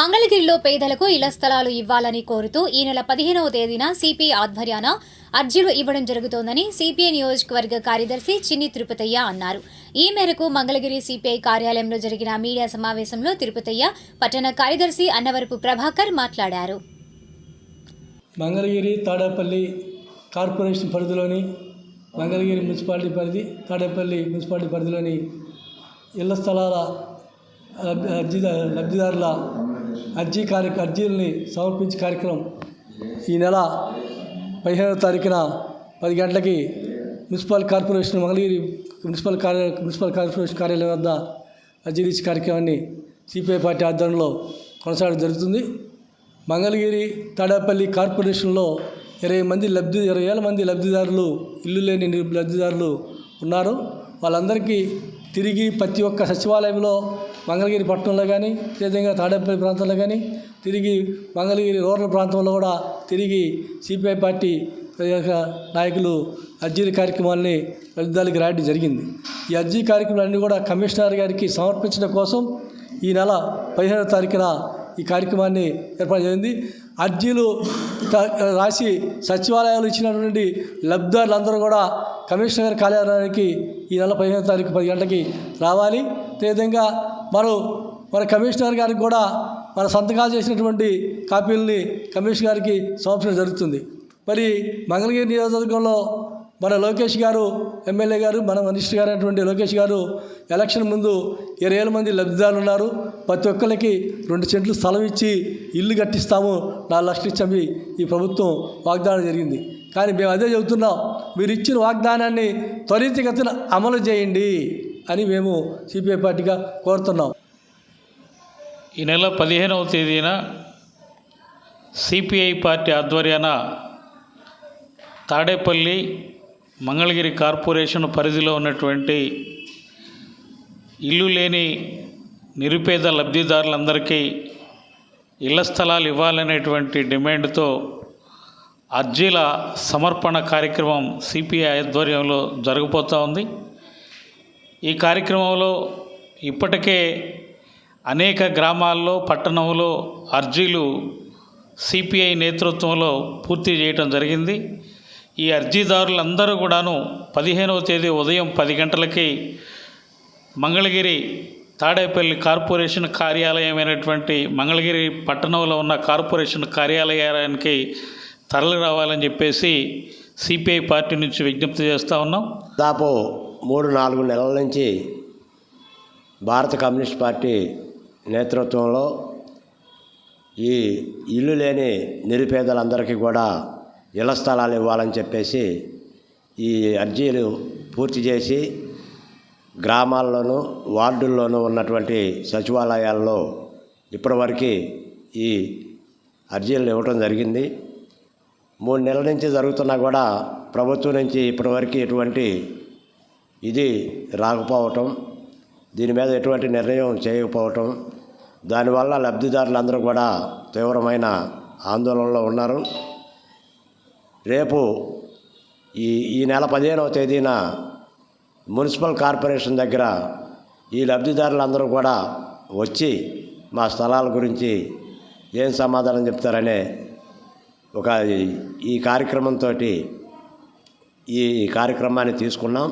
మంగళగిరిలో పేదలకు ఇళ్ళ స్థలాలు ఇవ్వాలని కోరుతూ ఈ నెల పదిహేనవ తేదీన సిపిఐ ఆధ్వర్యాన అర్జీలు ఇవ్వడం జరుగుతోందని సిపిఐ నియోజకవర్గ కార్యదర్శి చిన్ని తిరుపతయ్య అన్నారు. ఈ మేరకు మంగళగిరి సిపిఐ కార్యాలయంలో జరిగిన మీడియా సమావేశంలో తిరుపతయ్య పట్టణ కార్యదర్శి అన్నవరపు ప్రభాకర్ మాట్లాడారు. మంగళగిరి తాడేపల్లి కార్పొరేషన్ పరిధిలోని మంగళగిరి మున్సిపాలిటీ పరిధి తాడేపల్లి మున్సిపాలిటీ పరిధిలోని ఇళ్ళ స్థలాల లబ్ధిదారుల అర్జీ కార్య అర్జీలని సమర్పించే కార్యక్రమం ఈ నెల పదిహేనవ తారీఖున పది గంటలకి మున్సిపల్ కార్పొరేషన్ మంగళగిరి మున్సిపల్ కార్య మున్సిపల్ కార్పొరేషన్ కార్యాలయం వద్ద అర్జీ ఇచ్చే కార్యక్రమాన్ని సిపిఐ పార్టీ ఆధ్వర్యంలో కొనసాగడం జరుగుతుంది. మంగళగిరి తాడేపల్లి కార్పొరేషన్లో ఇరవై మంది లబ్ధి ఇరవై వేల మంది లబ్ధిదారులు ఇల్లు లేని లబ్ధిదారులు ఉన్నారు. వాళ్ళందరికీ తిరిగి ప్రతి ఒక్క సచివాలయంలో మంగళగిరి పట్టణంలో కానీ అదేవిధంగా తాడేపల్లి ప్రాంతంలో కానీ తిరిగి మంగళగిరి రూరల్ ప్రాంతంలో కూడా తిరిగి సిపిఐ పార్టీ యొక్క నాయకులు అర్జీ కార్యక్రమాల్ని ఫలితాలకి రాయడం జరిగింది. ఈ అర్జీ కార్యక్రమాలన్నీ కూడా కమిషనర్ గారికి సమర్పించడం కోసం ఈ నెల పదిహేనవ తారీఖున ఈ కార్యక్రమాన్ని ఏర్పాటు చేసింది అర్జీలు రాసి సచివాలయాలు ఇచ్చినటువంటి లబ్ధిదారులందరూ కూడా కమిషనర్ గారి కార్యాలయానికి ఈ నెల పదిహేను తారీఖు పది గంటలకి రావాలి. అదేవిధంగా మనం మన కమిషనర్ గారికి కూడా మన సంతకాలు చేసినటువంటి కాపీలని కమిషనర్ గారికి సమర్పించడం జరుగుతుంది. మరి మంగళగిరి నియోజకవర్గంలో మన లోకేష్ గారు ఎమ్మెల్యే గారు మన మినిస్టర్ గారు అయినటువంటి లోకేష్ గారు ఎలక్షన్ ముందు ఇరవై వేల మంది లబ్ధిదారులు ఉన్నారు. ప్రతి ఒక్కరికి రెండు సెంట్లు స్థలం ఇచ్చి ఇల్లు కట్టిస్తాము. నాలుగు లక్షలు ఇచ్చామి ఈ ప్రభుత్వం వాగ్దానం జరిగింది. కానీ మేము అదే చెబుతున్నాం. మీరు ఇచ్చిన వాగ్దానాన్ని త్వరితగతిన అమలు చేయండి అని మేము సిపిఐ పార్టీగా కోరుతున్నాం. ఈ నెల పదిహేనవ తేదీన సిపిఐ పార్టీ ఆధ్వర్యాన తాడేపల్లి మంగళగిరి కార్పొరేషన్ పరిధిలో ఉన్నటువంటి ఇల్లు లేని నిరుపేద లబ్ధిదారులందరికీ ఇళ్ళ స్థలాలు ఇవ్వాలనేటువంటి డిమాండ్తో అర్జీల సమర్పణ కార్యక్రమం సిపిఐ ఆధ్వర్యంలో జరగబోతూ ఉంది. ఈ కార్యక్రమంలో ఇప్పటికే అనేక గ్రామాల్లో పట్టణంలో అర్జీలు సిపిఐ నేతృత్వంలో పూర్తి చేయటం జరిగింది. ఈ అర్జీదారులందరూ కూడాను పదిహేనవ తేదీ ఉదయం పది గంటలకి మంగళగిరి తాడేపల్లి కార్పొరేషన్ కార్యాలయమైనటువంటి మంగళగిరి పట్టణంలో ఉన్న కార్పొరేషన్ కార్యాలయానికి తరలి రావాలని చెప్పేసి సిపిఐ పార్టీ నుంచి విజ్ఞప్తి చేస్తూ ఉన్నాం. దాపు మూడు నాలుగు నెలల నుంచి భారత కమ్యూనిస్ట్ పార్టీ నేతృత్వంలో ఈ ఇల్లు లేని నిరుపేదలందరికీ కూడా ఇళ్ళ స్థలాలు ఇవ్వాలని చెప్పేసి ఈ అర్జీలు పూర్తి చేసి గ్రామాల్లోనూ వార్డుల్లోనూ ఉన్నటువంటి సచివాలయాల్లో ఇప్పటివరకు ఈ అర్జీలు ఇవ్వటం జరిగింది. మూడు నెలల నుంచి జరుగుతున్నా కూడా ప్రభుత్వం నుంచి ఇప్పటివరకు ఎటువంటి ఇది రాకపోవటం దీని మీద ఎటువంటి నిర్ణయం చేయకపోవటం దానివల్ల లబ్ధిదారులందరూ కూడా తీవ్రమైన ఆందోళనలో ఉన్నారు. రేపు ఈ ఈ నెల పదిహేనవ తేదీన మున్సిపల్ కార్పొరేషన్ దగ్గర ఈ లబ్ధిదారులందరూ కూడా వచ్చి మా స్థలాల గురించి ఏం సమాధానం చెప్తారనే ఒక ఈ కార్యక్రమంతో ఈ కార్యక్రమాన్ని తీసుకున్నాం.